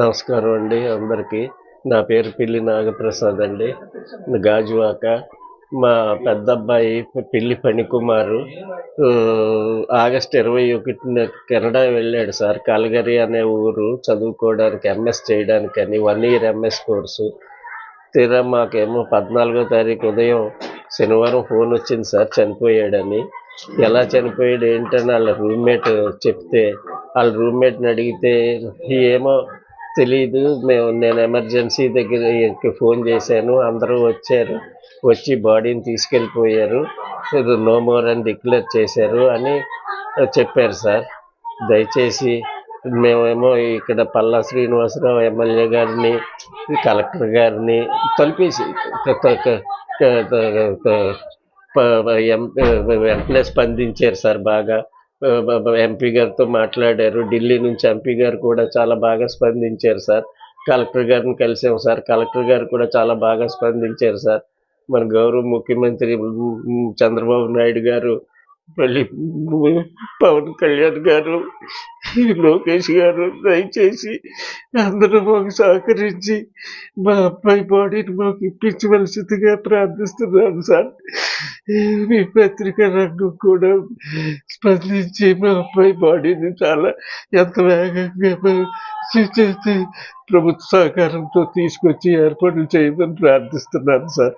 నమస్కారం అండి అందరికీ. నా పేరు పిల్లి నాగప్రసాద్ అండి. గాజువాక. మా పెద్ద అబ్బాయి పిల్లి ఫణికుమారు ఆగస్ట్ ఇరవై ఒకటిన కెనడా వెళ్ళాడు సార్. కలగరి అనే ఊరు చదువుకోవడానికి ఎంఎస్ చేయడానికి అని వన్ ఇయర్ ఎంఎస్ కోర్సు. తీరా మాకేమో పద్నాలుగో తారీఖు ఉదయం శనివారం ఫోన్ వచ్చింది సార్ చనిపోయాడని. ఎలా చనిపోయాడు ఏంటని వాళ్ళ రూమ్మేట్ చెప్తే వాళ్ళ రూమ్మేట్ని అడిగితే ఏమో తెలియదు మేము నేను ఎమర్జెన్సీ దగ్గర ఫోన్ చేశాను అందరూ వచ్చారు వచ్చి బాడీని తీసుకెళ్ళిపోయారు ఇది నో మోర్ అని డిక్లేర్ చేశారు అని చెప్పారు సార్. దయచేసి మేమేమో ఇక్కడ పల్లా శ్రీనివాసరావు ఎమ్మెల్యే గారిని కలెక్టర్ గారిని తొలిపేసి క- వెంటనే స్పందించారు సార్ బాగా. ఎంపీ గారితో మాట్లాడారు. ఢిల్లీ నుంచి ఎంపీ గారు కూడా చాలా బాగా స్పందించారు సార్. కలెక్టర్ గారిని కలిసాం సార్. కలెక్టర్ గారు కూడా చాలా బాగా స్పందించారు సార్. మన గౌరవ ముఖ్యమంత్రి చంద్రబాబు నాయుడు గారు మళ్ళీ పవన్ కళ్యాణ్ గారు లోకేష్ గారు దయచేసి అందరూ మాకు సహకరించి మా అబ్బాయి బాడీని మాకు ఇప్పించవలసిందిగా ప్రార్థిస్తున్నాను సార్. మీ పత్రిక రంగం కూడా స్పందించి మా అబ్బాయి బాడీని చాలా ఎంత వేగంగా మా- ప్రభుత్వ సహకారంతో తీసుకొచ్చి ఏర్పాట్లు చేయమని ప్రార్థిస్తున్నాను సార్.